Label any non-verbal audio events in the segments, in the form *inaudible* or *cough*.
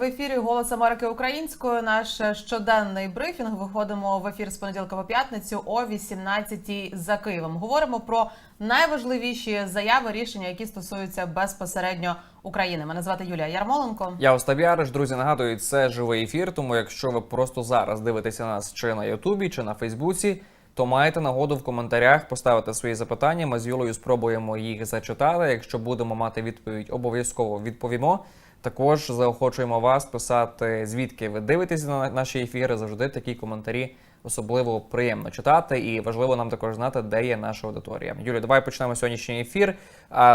В ефірі Голос Америки Українською. Наш щоденний брифінг. Виходимо в ефір з понеділка по п'ятницю о 18-й за Києвом. Говоримо про найважливіші заяви, рішення, які стосуються безпосередньо України. Мене звати Юлія Ярмоленко. Я Остап Яриш. Друзі, нагадую, це живий ефір. Тому якщо ви просто зараз дивитеся нас чи на Ютубі, чи на Фейсбуці, то маєте нагоду в коментарях поставити свої запитання. Ми з Юлею спробуємо їх зачитати. Якщо будемо мати відповідь, обов'язково відповімо. Також заохочуємо вас писати, звідки ви дивитеся на наші ефіри. Завжди такі коментарі особливо приємно читати, і важливо нам також знати, де є наша аудиторія. Юлі, давай почнемо сьогоднішній ефір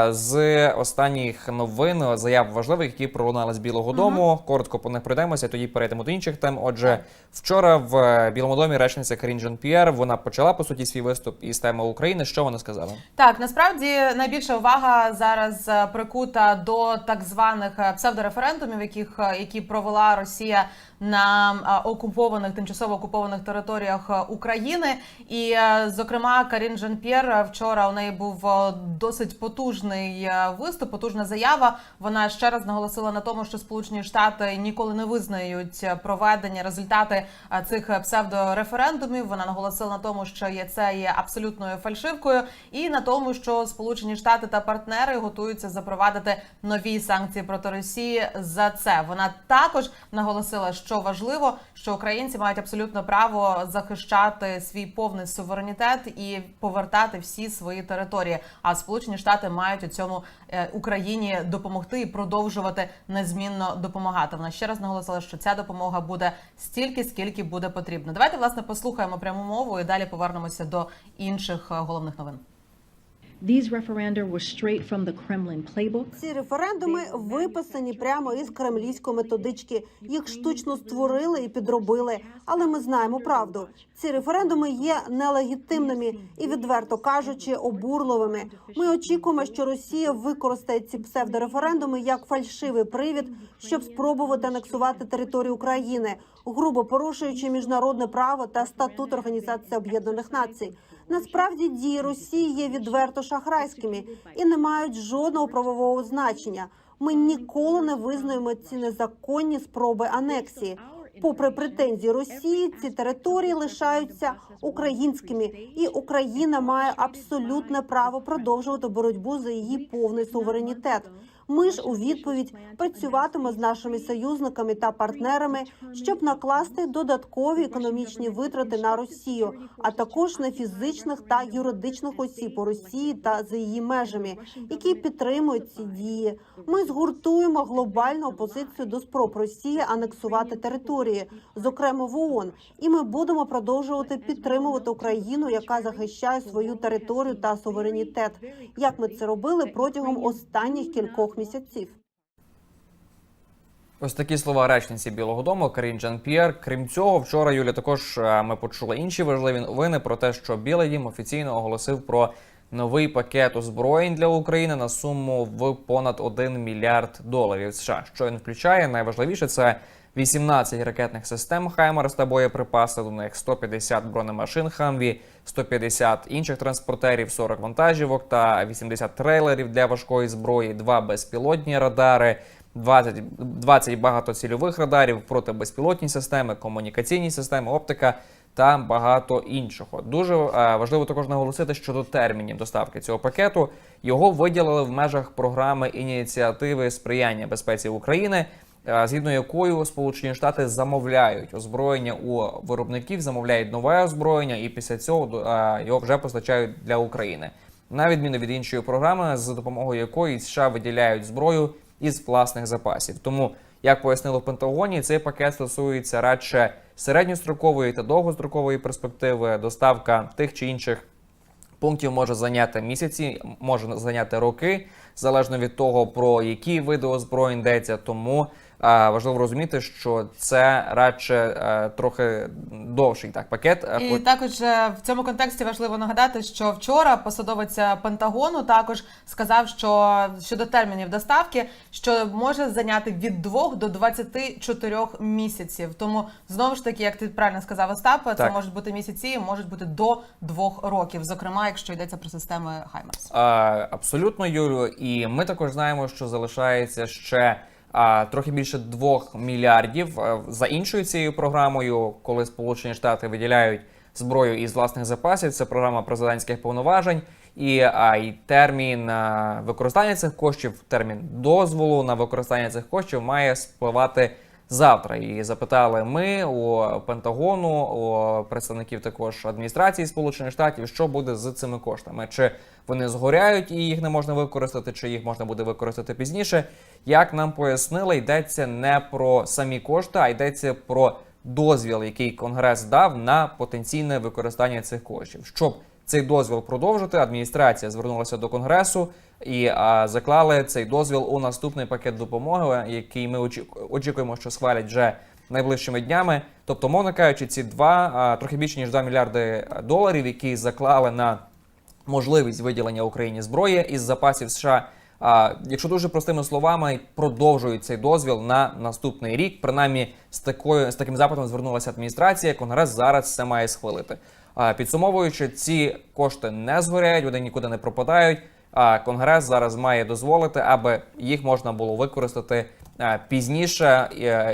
з останніх новин, заяв важливих, які пролунали з Білого Дому. Коротко по них пройдемося, тоді перейдемо до інших тем. Отже, вчора в Білому домі речниця Карін Жан П'єр вона почала по суті свій виступ із теми України. Що вона сказала? Так, насправді найбільша увага зараз е, прикута до так званих е, псевдореферендумів, яких е, які провела Росія на окупованих тимчасово окупованих територіях е, України. І, е, зокрема, Карін Жан-П'єр е, вчора у неї був досить потужний виступ, потужна заява. Вона ще раз наголосила на тому, що Сполучені Штати ніколи не визнають проведення результати цих псевдореферендумів. Вона наголосила на тому, що є це є абсолютною фальшивкою, і на тому, що Сполучені Штати та партнери готуються запровадити нові санкції проти Росії за це. Вона також наголосила, що важливо, що українці мають абсолютно право захищати свій повний суверенітет і повертати всі свої території. А Сполучені Штати мають у цьому е, Україні допомогти і продовжувати незмінно допомагати. Вона ще раз наголосила, що ця допомога буде стільки, скільки буде потрібно. Давайте власне послухаємо пряму мову і далі повернемося до інших е, головних новин. These referenda were straight from the Kremlin playbook. Ці референдуми виписані прямо із кремлівської методички. Їх штучно створили і підробили. Але ми знаємо правду. Ці референдуми є нелегітимними і, відверто кажучи, обурливими. Ми очікуємо, що Росія використає ці псевдореферендуми як фальшивий привід, щоб спробувати анексувати територію України, грубо порушуючи міжнародне право та статут Організації Об'єднаних Націй. Насправді дії Росії є відверто шахрайськими і не мають жодного правового значення. Ми ніколи не визнаємо ці незаконні спроби анексії. Попри претензії Росії, ці території лишаються українськими, і Україна має абсолютне право продовжувати боротьбу за її повний суверенітет. Ми ж у відповідь працюватиме з нашими союзниками та партнерами, щоб накласти додаткові економічні витрати на Росію, а також на фізичних та юридичних осіб у Росії та за її межами, які підтримують ці дії. Ми згуртуємо глобальну опозицію до спроб Росії анексувати території, зокрема в ООН, і ми будемо продовжувати підтримувати Україну, яка захищає свою територію та суверенітет, як ми це робили протягом останніх кількох місяців. Ось такі слова речниці Білого Дому Карін Джан П'єр. Крім цього, вчора Юля також е, ми почули інші важливі новини про те, що Білий Дім офіційно оголосив про новий пакет озброєнь для України на суму в понад 1 мільярд доларів США. Що він включає? Найважливіше це 18 ракетних систем Хаймарс та боєприпаси до них, 150 бронемашин Хамві, 150 інших транспортерів, 40 вантажівок та 80 трейлерів для важкої зброї, 2 безпілотні радари. 20, 20 багатоцільових радарів, протибезпілотні системи, комунікаційні системи, оптика та багато іншого. Дуже е, важливо також наголосити щодо термінів доставки цього пакету. Його виділили в межах програми ініціативи сприяння безпеці України, згідно якою Сполучені Штати замовляють озброєння у виробників, замовляють нове озброєння, і після цього е, його вже постачають для України. На відміну від іншої програми, з допомогою якої США виділяють зброю із власних запасів. Тому, як пояснили в Пентагоні, цей пакет стосується радше середньострокової та довгострокової перспективи. Доставка тих чи інших пунктів може зайняти місяці, може зайняти роки, залежно від того, про які види озброєнь йдеться. Тому важливо розуміти, що це радше е, трохи довший так пакет. Е, І також е, в цьому контексті важливо нагадати, що вчора посадовець Пентагону також сказав, що щодо термінів доставки, що може зайняти від 2 до 24 місяців. Тому знову ж таки, як ти правильно сказав, Остап, це Так. можуть бути місяці, можуть бути до 2 років, зокрема, якщо йдеться про системи Хаймерс. Абсолютно, Юлю. І ми також знаємо, що залишається ще трохи більше 2 мільярдів. Е, За іншою цією програмою, коли Сполучені Штати виділяють зброю із власних запасів, це програма президентських повноважень. І, а, і термін а, використання цих коштів, термін дозволу на використання цих коштів має спливати завтра. І запитали ми у Пентагону, у представників також адміністрації Сполучених Штатів, що буде з цими коштами. Чи вони згоряють і їх не можна використати, чи їх можна буде використати пізніше. Як нам пояснили, йдеться не про самі кошти, а йдеться про дозвіл, який Конгрес дав на потенційне використання цих коштів. Щоб цей дозвіл продовжити, адміністрація звернулася до Конгресу і заклали цей дозвіл у наступний пакет допомоги, який ми очі- очікуємо, що схвалять вже найближчими днями. Тобто, мовно кажучи, ці два трохи більше ніж 2 мільярди доларів, які заклали на можливість виділення Україні зброї із запасів США. А якщо дуже простими словами, продовжують цей дозвіл на наступний рік. Принаймні, з такою з таким запитом звернулася адміністрація. Конгрес зараз це має схвалити. Підсумовуючи, ці кошти не згоряють, вони нікуди не пропадають. А конгрес зараз має дозволити, аби їх можна було використати пізніше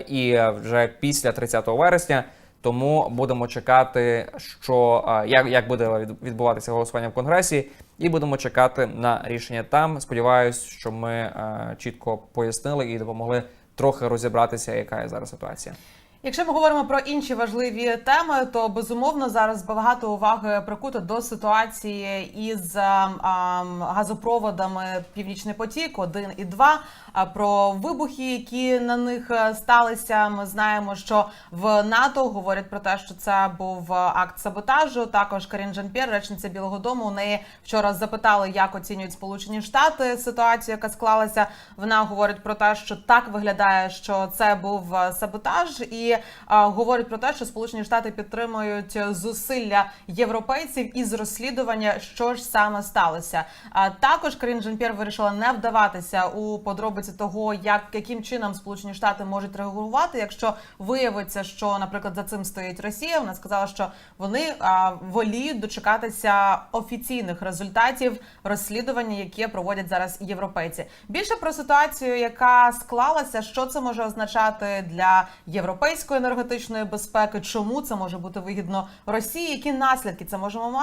і вже після 30 вересня. Тому будемо чекати, що як, як буде від- відбуватися голосування в конгресі, і будемо чекати на рішення там. Сподіваюсь, що ми чітко пояснили і допомогли трохи розібратися, яка є зараз ситуація. Якщо ми говоримо про інші важливі теми, то безумовно зараз багато уваги прикуто до ситуації із ем, ем, газопроводами Північний потік 1 і 2, а про вибухи, які на них е, сталися. Ми знаємо, що в НАТО говорять про те, що це був е, акт саботажу. Також Карін Жан-Пєр, речниця Білого Дому, у неї вчора запитали, як оцінюють Сполучені Штати ситуацію, яка склалася. Вона говорить про те, що так виглядає, що це був е, саботаж, і е, говорить про те, що Сполучені Штати підтримують зусилля європейців із розслідування, що ж саме сталося. А також Карін Жан-Пєр вирішила не вдаватися у подробиці того, як яким чином Сполучені Штати можуть реагувати, якщо виявиться, що, наприклад, за цим стоїть Росія. Вона сказала, що вони а, воліють дочекатися офіційних результатів розслідування, яке проводять зараз європейці. Більше про ситуацію, яка склалася, що це може означати для європейської енергетичної безпеки, чому це може бути вигідно Росії, які наслідки це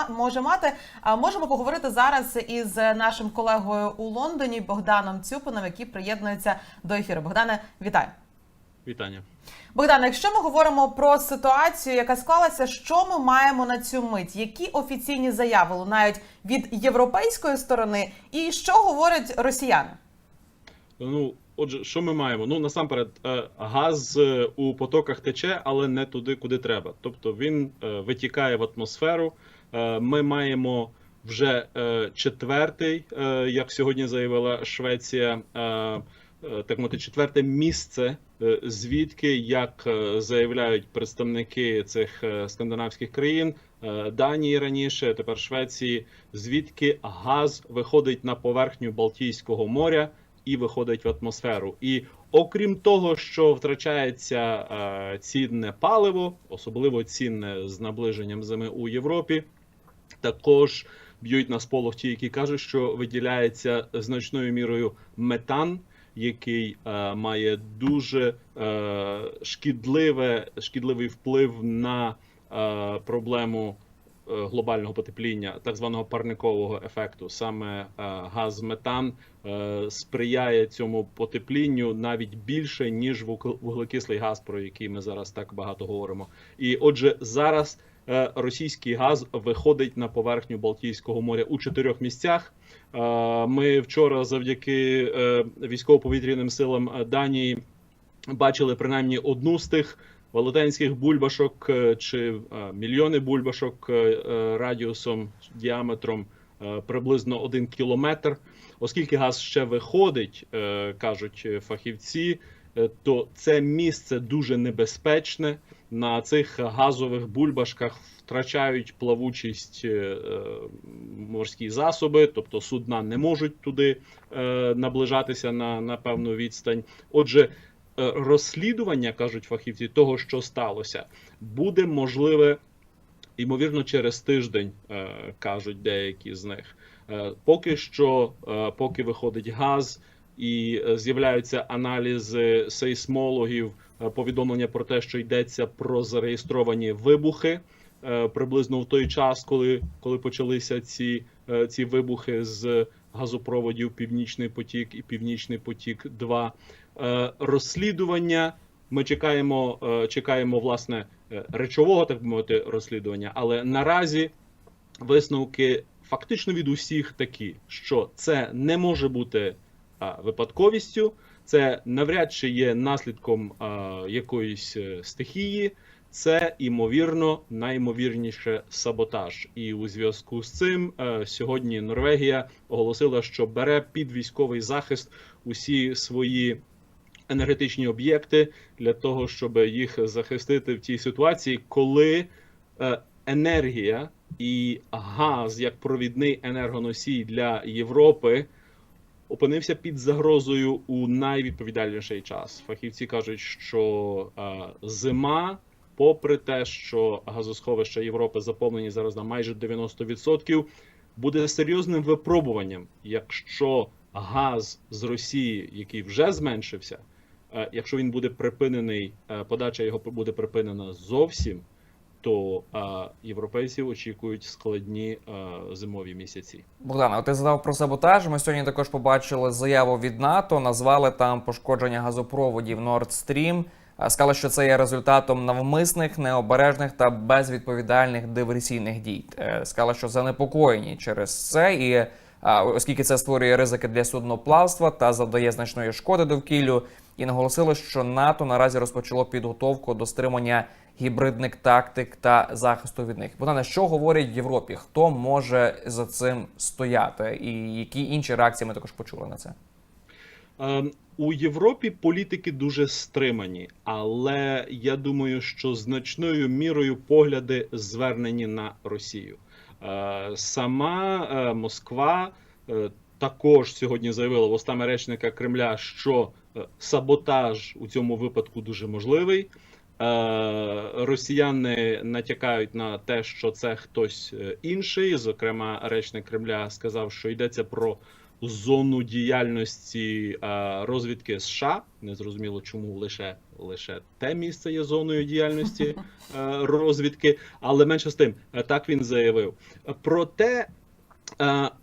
може мати. А можемо поговорити зараз із нашим колегою у Лондоні Богданом Цюпином, який приєднується до ефіру. Богдане, вітаю. Вітання. Богдане, якщо ми говоримо про ситуацію, яка склалася, що ми маємо на цю мить? Які офіційні заяви лунають від європейської сторони, і що говорять росіяни? Ну, отже, що ми маємо? Ну, насамперед, е, газ е, у потоках тече, але не туди, куди треба. Тобто він е, витікає в атмосферу. Ми маємо вже е, четвертий, е, як сьогодні заявила Швеція, е, так мовити, четверте місце, звідки, як заявляють представники цих скандинавських країн, Данії раніше, тепер Швеції, звідки газ виходить на поверхню Балтійського моря і виходить в атмосферу. І окрім того, що втрачається цінне паливо, особливо цінне з наближенням зими у Європі, також б'ють на сполох ті, які кажуть, що виділяється значною мірою метан, який е, має дуже е, шкідливе, шкідливий вплив на е, проблему е, глобального потепління, так званого парникового ефекту. Саме е, газ метан е, сприяє цьому потеплінню навіть більше ніж вугл- вуглекислий газ, про який ми зараз так багато говоримо. І отже, зараз російський газ виходить на поверхню Балтійського моря у чотирьох місцях. Е, Ми вчора, завдяки е, військово-повітряним силам е, Данії, бачили принаймні одну з тих велетенських бульбашок е, чи е, мільйони бульбашок е, е, радіусом діаметром е, приблизно один кілометр. Оскільки газ ще виходить, е, кажуть е, фахівці, е, то це місце дуже небезпечне. На цих газових бульбашках втрачають плавучість е, морські засоби, тобто судна не можуть туди е, наближатися на, на певну відстань. Отже, е, розслідування кажуть фахівці того, що сталося, буде можливе ймовірно через тиждень, кажуть деякі з них. Поки що, поки виходить газ, і е, з'являються аналізи сейсмологів, е, повідомлення про те, що йдеться про зареєстровані вибухи е, приблизно в той час, коли, коли почалися ці, ці вибухи з газопроводів Північний потік і Північний потік 2 Е, Розслідування. Ми чекаємо, чекаємо власне речового, так би мовити, розслідування, але наразі висновки фактично від усіх такі, що це не може бути випадковістю, це навряд чи є наслідком якоїсь е, стихії. Це імовірно найімовірніше саботаж. І у зв'язку з цим е, сьогодні Норвегія оголосила, що бере під військовий захист усі свої енергетичні об'єкти для того, щоб їх захистити в тій ситуації, коли е, енергія і газ як провідний енергоносій для Європи опинився під загрозою у найвідповідальніший час. Фахівці кажуть, що е, зима, попри те, що газосховища Європи заповнені зараз на майже 90%, буде серйозним випробуванням, якщо газ з Росії, який вже зменшився, е, якщо він буде припинений, е, подача його буде припинена зовсім, то е, європейців очікують складні е, зимові місяці. Богдана, ти задав про саботаж. Ми сьогодні також побачили заяву від НАТО. Назвали там пошкодження газопроводів Nord Stream. Сказали, що це є результатом навмисних, необережних та безвідповідальних диверсійних дій. Е, Сказали, що занепокоєні через це, і оскільки це створює ризики для судноплавства та завдає значної шкоди довкіллю, і наголосили, що НАТО наразі розпочало підготовку до стримання гібридних тактик та захисту від них. Богдане, що говорять в Європі? Хто може за цим стояти, і які інші реакції ми також почули на це? Е, У Європі політики дуже стримані, але я думаю, що значною мірою погляди звернені на Росію. Е, Сама е, Москва е, також сьогодні заявила вустами речника Кремля, що саботаж у цьому випадку дуже можливий. Е, Росіяни натякають на те, що це хтось е, інший. Зокрема, речник Кремля сказав, що йдеться про зону діяльності е, розвідки США. Незрозуміло, чому лише лише те місце є зоною діяльності *laughs* розвідки, але менше з тим, так він заявив. Проте,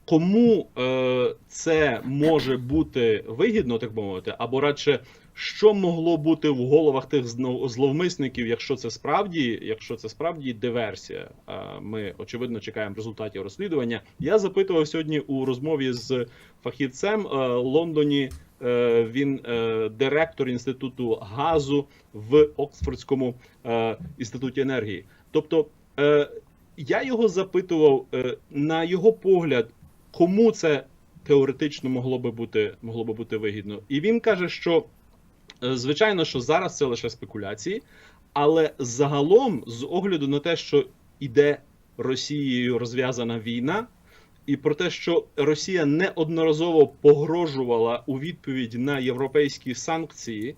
кому е, це може бути вигідно, так мовити, або радше. Що могло бути в головах тих зловмисників, якщо це справді, якщо це справді диверсія? Е, Ми очевидно чекаємо результатів розслідування. Я запитував сьогодні у розмові з фахівцем е, Лондоні. е, Він е, директор інституту газу в Оксфордському е, інституті енергії. Тобто, е, я його запитував е, на його погляд, кому це теоретично могло би бути могло би бути вигідно, і він каже, що Е, Звичайно, що зараз це лише спекуляції, але загалом, з огляду на те, що іде Росією розв'язана війна, і про те, що Росія неодноразово погрожувала у відповідь на європейські санкції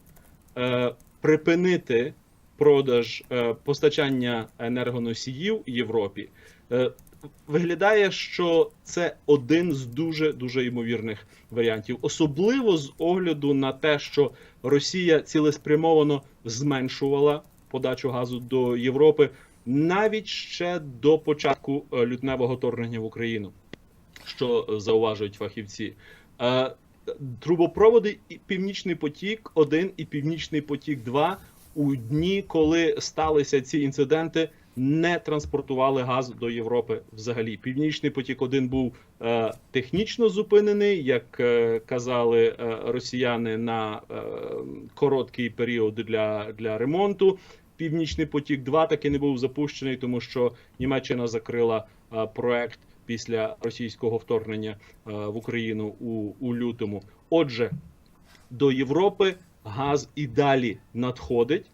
е, припинити продаж е, постачання енергоносіїв Європі, е, виглядає, що це один з дуже дуже ймовірних варіантів, особливо з огляду на те, що Росія цілеспрямовано зменшувала подачу газу до Європи навіть ще до початку е, лютневого вторгнення в Україну, що зауважують фахівці. Трубопроводи і Північний потік 1 і Північний потік 2 у дні, коли сталися ці інциденти, не транспортували газ до Європи взагалі. Північний потік 1 був е, технічно зупинений, як е, казали е, росіяни, на е, короткий період для, для ремонту. Північний потік 2 таки не був запущений, тому що Німеччина закрила е, проект після російського вторгнення е, в Україну у, у лютому. Отже, до Європи газ і далі надходить.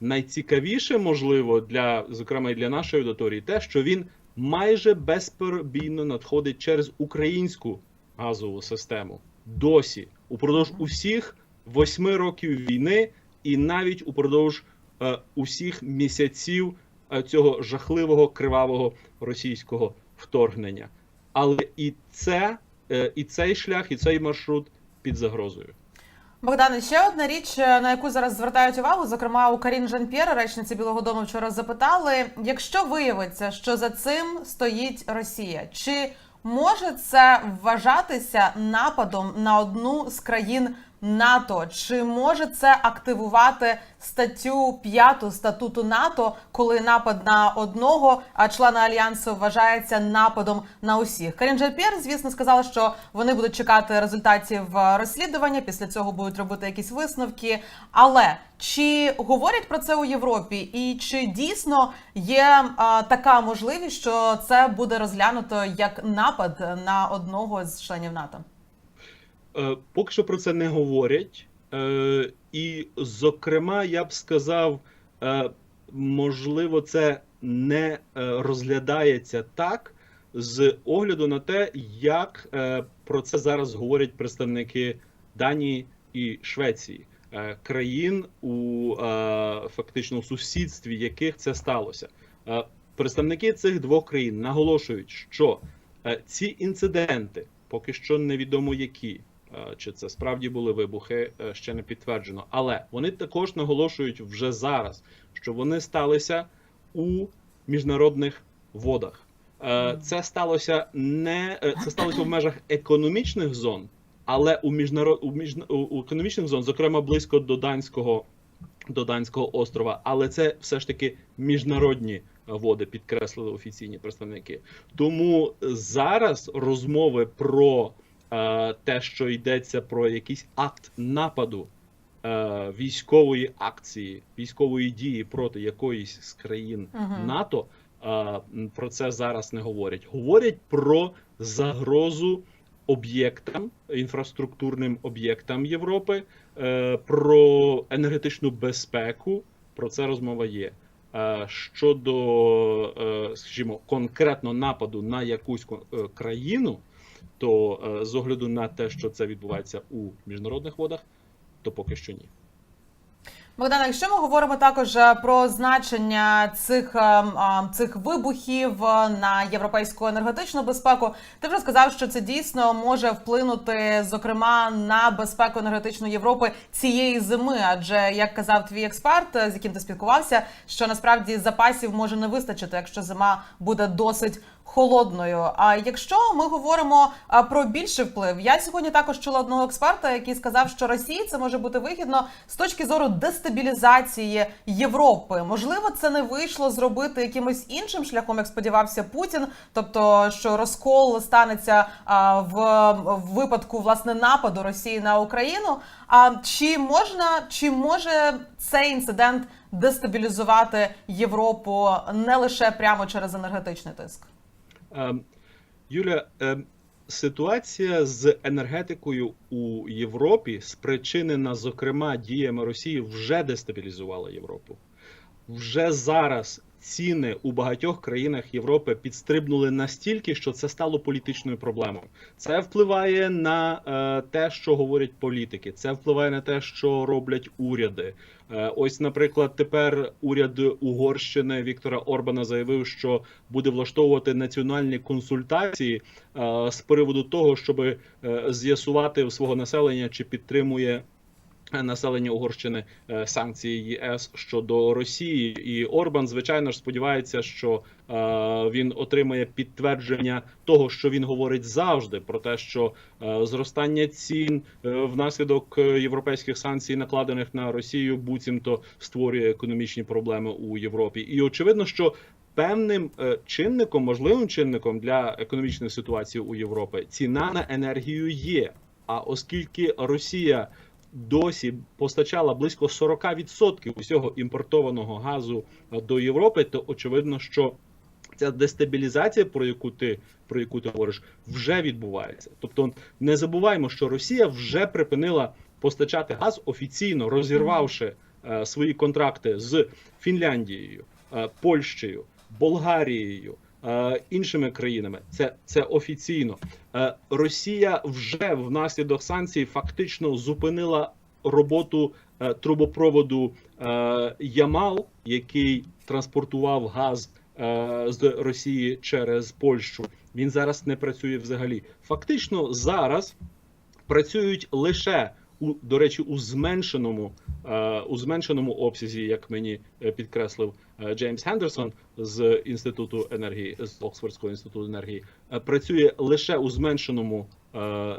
Найцікавіше, можливо, для зокрема і для нашої аудиторії, те, що він майже безперебійно надходить через українську газову систему. Досі упродовж усіх восьми років війни, і навіть упродовж е, усіх місяців е, цього жахливого кривавого російського вторгнення. Але і це, е, і цей шлях, і цей маршрут під загрозою. Богдане, ще одна річ, е, на яку зараз звертають увагу, зокрема у Карін Жан-П'єр, речниці Білого Дому вчора запитали: якщо виявиться, що за цим стоїть Росія, чи може це вважатися нападом на одну з країн НАТО? Чи може це активувати статтю 5 статуту НАТО, коли напад на одного члена альянсу вважається нападом на усіх? Карін Жан-П'єр, звісно, сказала, що вони будуть чекати результатів е, розслідування. Після цього будуть робити якісь висновки. Але чи говорять про це у Європі, і чи дійсно є а, така можливість, що це буде розглянуто як напад на одного з членів НАТО? Е, Поки що про це не говорять. Е, І, зокрема, я б сказав, е, можливо, це не розглядається так з огляду на те, як про це зараз говорять представники Данії і Швеції, країн у фактично сусідстві, яких це сталося. Представники цих двох країн наголошують, що ці інциденти, поки що невідомо які, чи це справді були вибухи, е, ще не підтверджено. Але вони також наголошують вже зараз, що вони сталися у міжнародних водах. Е, Це сталося не е, це сталося в межах економічних зон, але у міжнарод у, міжна- у- економічних зон, зокрема близько до данського до данського острова, але це все ж таки міжнародні води, підкреслили офіційні представники. Тому зараз розмови про е, те, що йдеться про якийсь акт нападу е, військової акції, військової дії проти якоїсь з країн Мгм. НАТО, е, про це зараз не говорять. Говорять про загрозу об'єктам, інфраструктурним об'єктам Європи, е, про енергетичну безпеку. Про це розмова є. Е, Щодо, е, скажімо, конкретно нападу на якусь е, країну, то е, з огляду на те, що це відбувається у міжнародних водах, то поки що ні. Богдана, якщо ми говоримо також е, про значення цих, е, цих вибухів на європейську енергетичну безпеку, ти вже сказав, що це дійсно може вплинути, зокрема, на безпеку енергетичну Європи цієї зими. Адже як казав твій експерт, з яким ти спілкувався, що насправді запасів може не вистачити, якщо зима буде досить холодною. А якщо ми говоримо про більший вплив, я сьогодні також чула одного експерта, який сказав, що Росії це може бути вигідно з точки зору дестабілізації Європи. Можливо, це не вийшло зробити якимось іншим шляхом, як сподівався Путін, тобто що розкол станеться в, випадку власне нападу Росії на Україну. А чи можна, чи може цей інцидент дестабілізувати Європу не лише прямо через енергетичний тиск? Ем, Юля, ем, ситуація з енергетикою у Європі, спричинена, зокрема, діями Росії, вже дестабілізувала Європу. Вже зараз ціни у багатьох країнах Європи підстрибнули настільки, що це стало політичною проблемою. Це впливає на е, те, що говорять політики. Це впливає на те, що роблять уряди. Е, ось, наприклад, тепер уряд Угорщини Віктора Орбана заявив, що буде влаштовувати національні консультації е, з приводу того, щоб з'ясувати у свого населення, чи підтримує населення Угорщини е, санкції ЄС щодо Росії. І Орбан, звичайно ж, сподівається, що е, він отримає підтвердження того, що він говорить завжди, про те, що е, зростання цін е, внаслідок е, європейських санкцій, накладених на Росію, буцімто створює економічні проблеми у Європі. І очевидно, що певним е, чинником, можливим чинником для економічної ситуації у Європі ціна на енергію є. А оскільки Росія досі постачала близько 40% усього імпортованого газу е, до Європи, то очевидно, що ця дестабілізація, про яку ти про яку ти говориш, вже відбувається. Тобто, не забуваємо, що Росія вже припинила постачати газ офіційно, розірвавши е, свої контракти з Фінляндією, е, Польщею, Болгарією. Е, Іншими країнами це, це офіційно. Е, Росія вже внаслідок санкцій фактично зупинила роботу е, трубопроводу Ямал, який транспортував газ з Росії через Польщу. Він зараз не працює взагалі. Фактично зараз працюють лише у до речі, у зменшеному е, у зменшеному обсязі, як мені е, підкреслив е, Джеймс Хендерсон з інституту енергії з Оксфордського інституту енергії, працює лише у зменшеному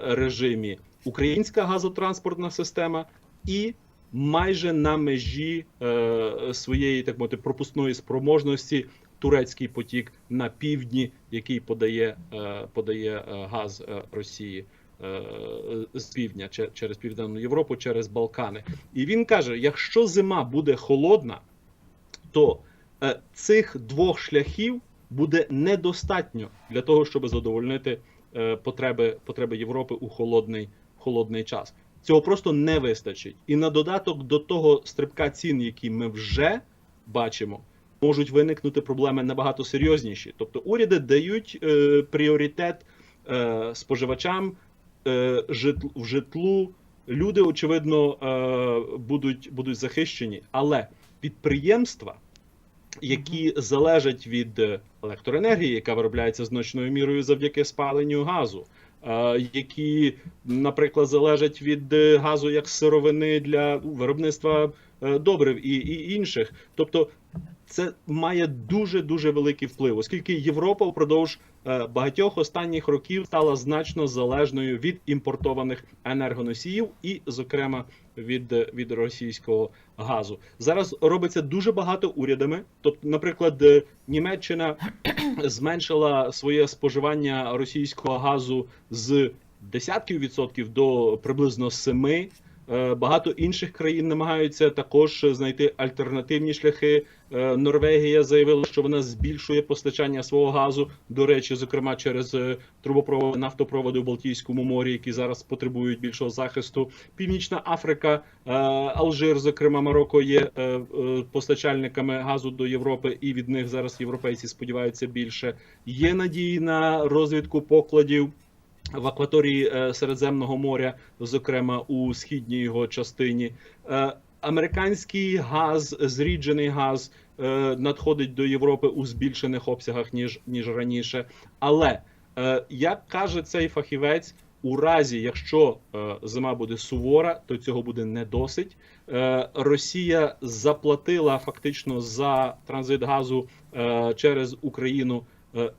режимі українська газотранспортна система і майже на межі своєї так мовити пропускної спроможності турецький потік на півдні, який подає, подає газ Росії з півдня через південну Європу, через Балкани. І він каже: якщо зима буде холодна, то е, цих двох шляхів буде недостатньо для того, щоб задовольнити е, потреби, потреби Європи у холодний, холодний час. Цього просто не вистачить. І на додаток до того стрибка цін, який ми вже бачимо, можуть виникнути проблеми набагато серйозніші. Тобто уряди дають е, пріоритет е, споживачам е, в житлу. Люди, очевидно, е, будуть, будуть захищені, але підприємства, які залежать від е, електроенергії, яка виробляється значною мірою завдяки спаленню газу, е, які, наприклад, залежать від е, газу як сировини для виробництва е, добрив і, і інших. Тобто, це має дуже дуже великий вплив, оскільки Європа впродовж е, багатьох останніх років стала значно залежною від імпортованих енергоносіїв, і, зокрема, від, е, від російського газу. Зараз робиться дуже багато урядами. Тобто, наприклад, е, Німеччина *clears throat* зменшила своє споживання російського газу з десятків відсотків до приблизно семи. Е, Багато інших країн намагаються також знайти альтернативні шляхи. Е, Норвегія заявила, що вона збільшує постачання свого газу. До речі, зокрема через е, трубопроводи нафтопроводи у Балтійському морі, які зараз потребують більшого захисту. Північна Африка, Алжир, зокрема Марокко, є постачальниками газу до Європи, і від них зараз європейці сподіваються більше. Є надії на розвідку покладів в акваторії е, Середземного моря, зокрема у східній його частині. Е, Американський газ, зріджений газ, е, надходить до Європи у збільшених обсягах ніж ніж раніше. Але як каже цей фахівець, у разі, якщо зима буде сувора, то цього буде не досить. Росія заплатила фактично за транзит газу через Україну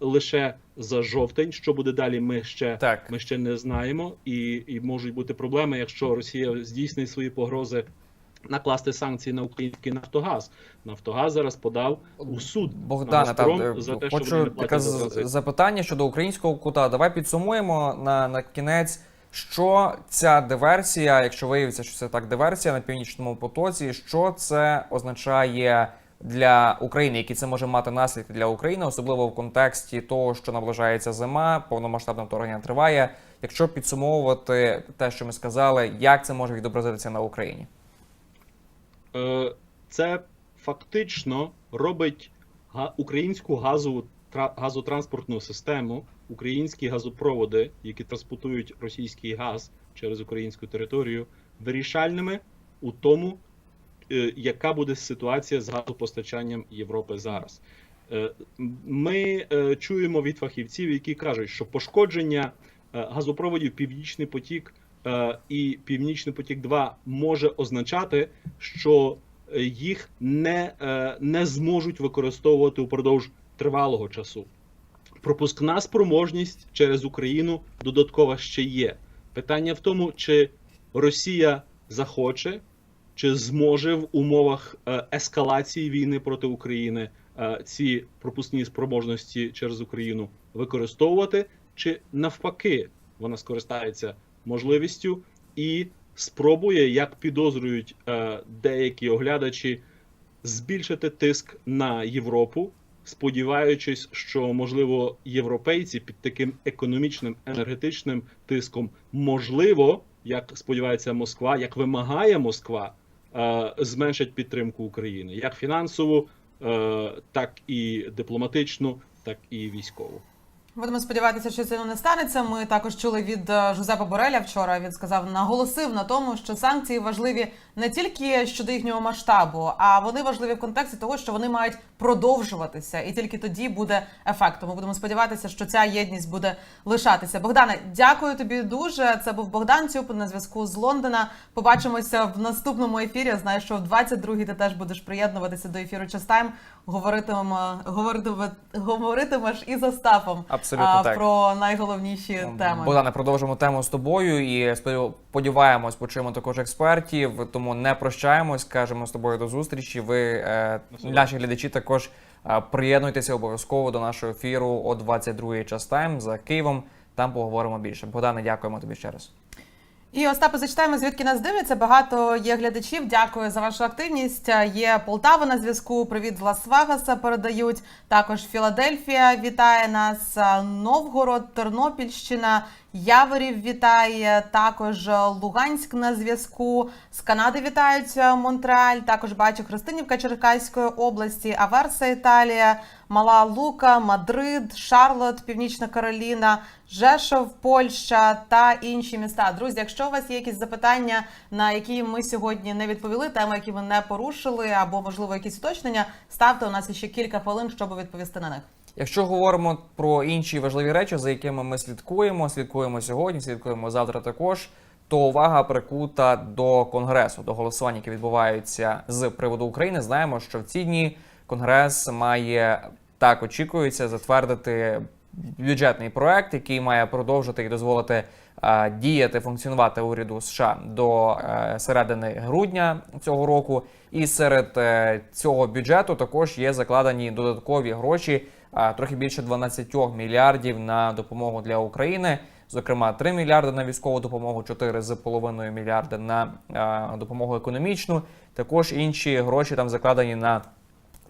лише за жовтень. Що буде далі? Ми ще Так. ми ще не знаємо, і, і можуть бути проблеми, якщо Росія здійснить свої погрози накласти санкції на український Нафтогаз. Нафтогаз зараз подав у суд на Богдане, там за те, хочу не таке за запитання щодо українського кута. Давай підсумуємо на, на кінець, що ця диверсія, якщо виявиться, що це так диверсія на північному потоці, що це означає для України, які це може мати наслідки для України, особливо в контексті того, що наближається зима, повномасштабне вторгнення триває. Якщо підсумовувати те, що ми сказали, як це може відобразитися на Україні? Е, це фактично робить українську газову тра- газотранспортну систему, українські газопроводи, які транспортують російський газ через українську територію, вирішальними у тому, яка буде ситуація з газопостачанням Європи зараз. Е, Ми е, чуємо від фахівців, які кажуть, що пошкодження е, газопроводів Північний потік е, і Північний потік 2 може означати, що е, їх не, е, не зможуть використовувати упродовж тривалого часу. Пропускна спроможність через Україну додаткова ще є. Питання в тому, чи Росія захоче, чи зможе в умовах е, ескалації війни проти України е, ці пропускні спроможності через Україну використовувати, чи навпаки вона скористається можливістю і спробує, як підозрюють е, деякі оглядачі, збільшити тиск на Європу, сподіваючись, що можливо європейці під таким економічним енергетичним тиском, можливо, як сподівається Москва, як вимагає Москва, зменшать підтримку України, як фінансову, е, так і дипломатичну, так і військову. Будемо сподіватися, що це не станеться. Ми також чули від Жузепа Жозепа Бореля вчора. Він сказав, наголосив на тому, що санкції важливі не тільки щодо їхнього масштабу, а вони важливі в контексті того, що вони мають продовжуватися, і тільки тоді буде ефект. Тому будемо сподіватися, що ця єдність буде лишатися. Богдане, дякую тобі дуже. Це був Богдан Цюп на зв'язку з Лондона. Побачимося в наступному ефірі. Я знаю, що в 22-й ти теж будеш приєднуватися до ефіру Частайм. Говоритимемо, говоритиме, говоритимеш і за Остапом Абсолютно а, так. про найголовніші теми. Богдане, продовжимо тему з тобою і сподіваємось, почуємо також експертів. Тому не прощаємось, кажемо з тобою до зустрічі. Ви е, наші глядачі також е, приєднуйтеся обов'язково до нашого ефіру о 22-й час тайм за Києвом. Там поговоримо більше. Богдане, дякуємо тобі ще раз. І Остапе, зачитаємо, звідки нас дивляться. Багато є глядачів. Дякую за вашу активність. Є Полтава на зв'язку. Привіт з Лас-Вегаса передають. Також Філадельфія вітає нас. Новгород, Тернопільщина, Яворів вітає. Також Луганськ на зв'язку. З Канади вітають Монреаль. Також бачу Христинівка Черкаської області, Аверса Італія, Мала Лука, Мадрид, Шарлот, Північна Кароліна, Жешов, Польща та інші міста. Друзі, якщо у вас є якісь запитання, на які ми сьогодні не відповіли, теми, які ми не порушили, або можливо якісь уточнення, ставте у нас ще кілька хвилин, щоб відповісти на них. Якщо говоримо про інші важливі речі, за якими ми слідкуємо, слідкуємо сьогодні, слідкуємо завтра також. То увага прикута до конгресу, до голосування, які відбуваються з приводу України. Знаємо, що в ці дні конгрес має так очікується затвердити бюджетний проект, який має продовжити і дозволити е, діяти, функціонувати уряду США до е, середини грудня цього року. І серед е, цього бюджету також є закладені додаткові гроші, трохи більше 12 мільярдів на допомогу для України. Зокрема, 3 мільярди на військову допомогу, 4,5 мільярди на допомогу економічну. Також інші гроші там закладені на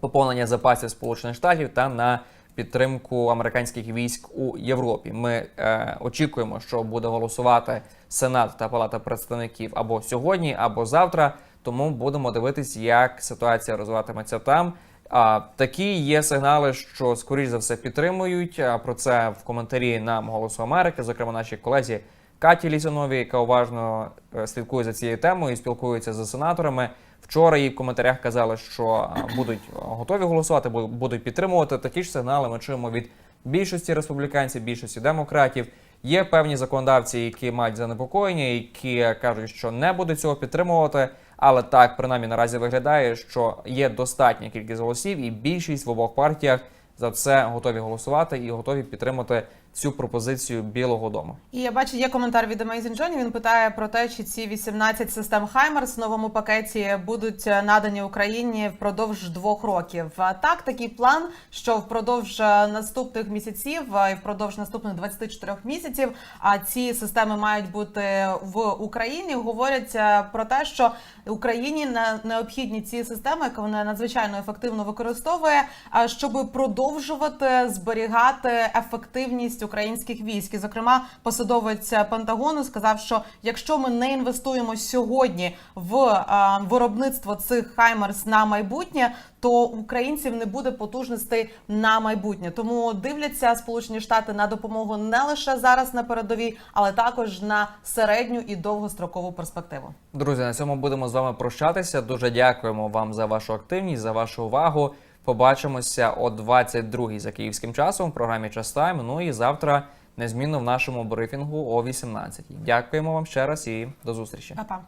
поповнення запасів Сполучених Штатів та на підтримку американських військ у Європі. Ми е, очікуємо, що буде голосувати Сенат та Палата представників або сьогодні, або завтра. Тому будемо дивитись, як ситуація розвиватиметься там. А такі є сигнали, що скоріш за все підтримують. А про це в коментарі нам Голосу Америки, зокрема, нашій колезі Каті Лісановій, яка уважно е, слідкує за цією темою і спілкується з сенаторами. Вчора їй в коментарях казали, що будуть готові голосувати, будуть підтримувати. Такі ж сигнали ми чуємо від більшості республіканців, більшості демократів. Є певні законодавці, які мають занепокоєння, які кажуть, що не будуть цього підтримувати. Але так принаймні наразі виглядає, що є достатня кількість голосів, і більшість в обох партіях за це готові голосувати і готові підтримати цю пропозицію Білого Дому. І я бачу, є коментар від Amazing Johnny. Він питає про те, чи ці 18 систем Хаймерс в новому пакеті будуть надані Україні впродовж двох років. Так, такий план, що впродовж е, наступних місяців е, і впродовж наступних 24 місяців, а ці системи мають бути в Україні. Говорять е, про те, що Україні не- необхідні ці системи, яка вона надзвичайно ефективно використовує, щоб продовжувати зберігати ефективність українських військ. І, зокрема, посадовець Пентагону сказав, що якщо ми не інвестуємо сьогодні в е, виробництво цих хаймерс на майбутнє, то українців не буде потужностей на майбутнє. Тому дивляться Сполучені Штати на допомогу не лише зараз на передовій, але також на середню і довгострокову перспективу. Друзі, на цьому будемо з вами прощатися. Дуже дякуємо вам за вашу активність, за вашу увагу. Побачимося о 22-й за київським часом в програмі Час Тайм. Ну і завтра незмінно в нашому брифінгу о 18-й. Дякуємо вам ще раз і до зустрічі. Па-па.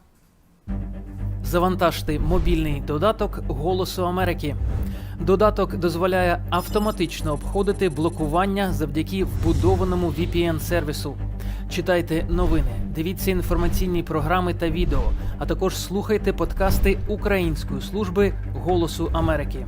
Завантажте мобільний додаток Голосу Америки. Додаток дозволяє автоматично обходити блокування завдяки вбудованому VPN-сервісу. Читайте новини, дивіться інформаційні програми та відео, а також слухайте подкасти Української служби Голосу Америки.